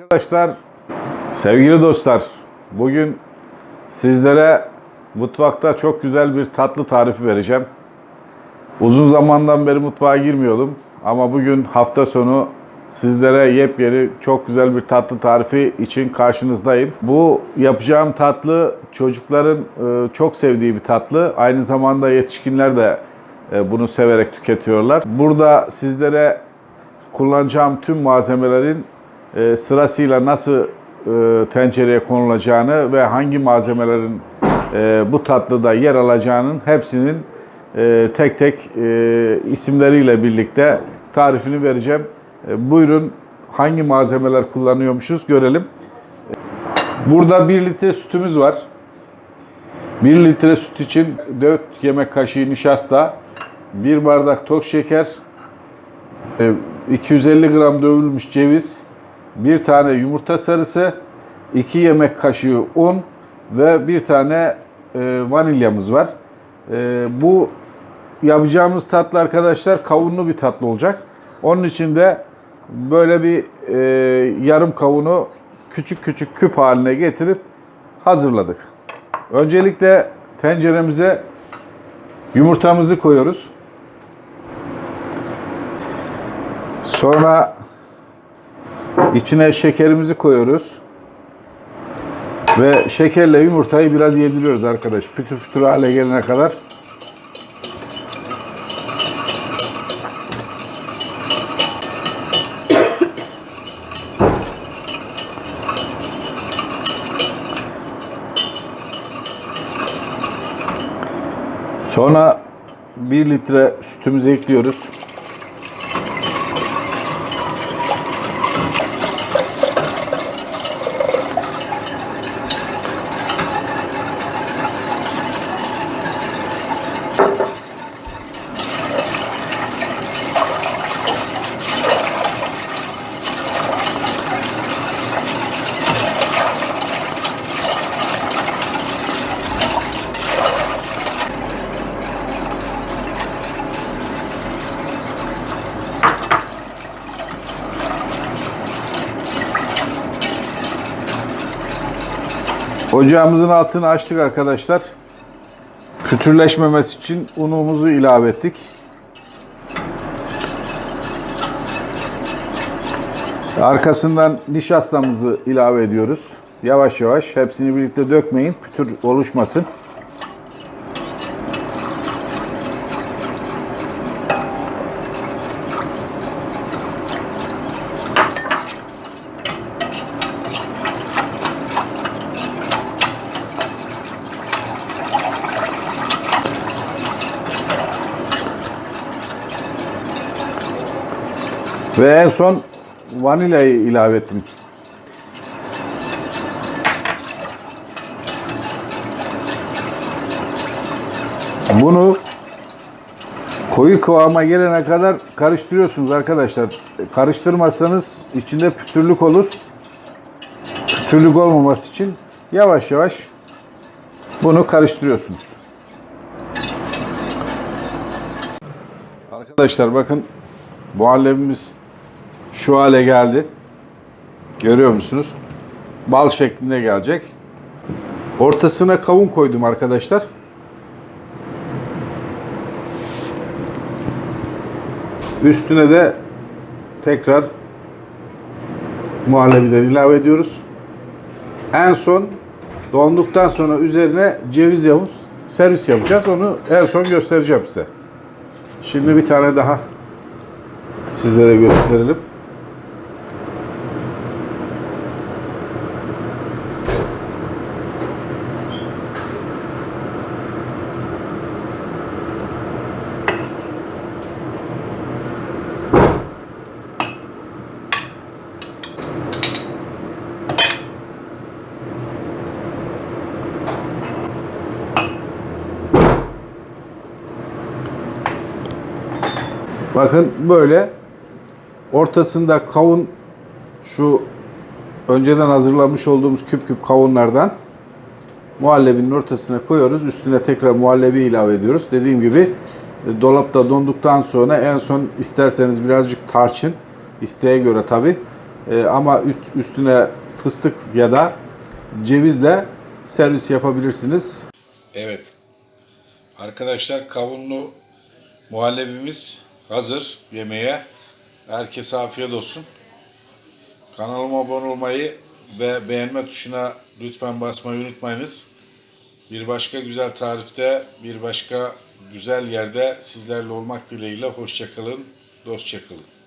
Arkadaşlar, sevgili dostlar, bugün sizlere mutfakta çok güzel bir tatlı tarifi vereceğim. Uzun zamandan beri mutfağa girmiyordum ama bugün hafta sonu sizlere yepyeni çok güzel bir tatlı tarifi için karşınızdayım. Bu yapacağım tatlı çocukların e, çok sevdiği bir tatlı. Aynı zamanda yetişkinler de e, bunu severek tüketiyorlar. Burada sizlere kullanacağım tüm malzemelerin e, sırasıyla nasıl e, tencereye konulacağını ve hangi malzemelerin e, bu tatlıda yer alacağının hepsinin e, tek tek isimleriyle birlikte tarifini vereceğim. E, buyurun hangi malzemeler kullanıyormuşuz görelim. Burada 1 litre sütümüz var. 1 litre süt için 4 yemek kaşığı nişasta, 1 bardak toz şeker, e, 250 gram dövülmüş ceviz, bir tane yumurta sarısı, 2 yemek kaşığı un ve bir tane e, vanilyamız var. E, bu yapacağımız tatlı arkadaşlar kavunlu bir tatlı olacak. Onun için de böyle bir e, yarım kavunu küçük küçük küp haline getirip hazırladık. Öncelikle tenceremize yumurtamızı koyuyoruz. Sonra içine şekerimizi koyuyoruz. Ve şekerle yumurtayı biraz yediriyoruz arkadaş. Pütür pütür hale gelene kadar. Sonra 1 litre sütümüzü ekliyoruz. Ocağımızın altını açtık arkadaşlar. Pütürleşmemesi için unumuzu ilave ettik. Arkasından nişastamızı ilave ediyoruz. Yavaş yavaş hepsini birlikte dökmeyin. Pütür oluşmasın. Ve en son vanilyayı ilave ettim. Bunu koyu kıvama gelene kadar karıştırıyorsunuz arkadaşlar. Karıştırmazsanız içinde pütürlük olur. Pütürlük olmaması için yavaş yavaş bunu karıştırıyorsunuz. Arkadaşlar bakın muhallebimiz şu hale geldi. Görüyor musunuz? Bal şeklinde gelecek. Ortasına kavun koydum arkadaşlar. Üstüne de tekrar muhallebiden ilave ediyoruz. En son donduktan sonra üzerine ceviz yapıp servis yapacağız. Onu en son göstereceğim size. Şimdi bir tane daha sizlere gösterelim. Bakın böyle ortasında kavun şu önceden hazırlamış olduğumuz küp küp kavunlardan muhallebinin ortasına koyuyoruz. Üstüne tekrar muhallebi ilave ediyoruz. Dediğim gibi e, dolapta donduktan sonra en son isterseniz birazcık tarçın isteğe göre tabi E, ama üst- üstüne fıstık ya da cevizle servis yapabilirsiniz. Evet. Arkadaşlar kavunlu muhallebimiz hazır yemeğe. Herkese afiyet olsun. Kanalıma abone olmayı ve beğenme tuşuna lütfen basmayı unutmayınız. Bir başka güzel tarifte, bir başka güzel yerde sizlerle olmak dileğiyle hoşçakalın, dostça kalın.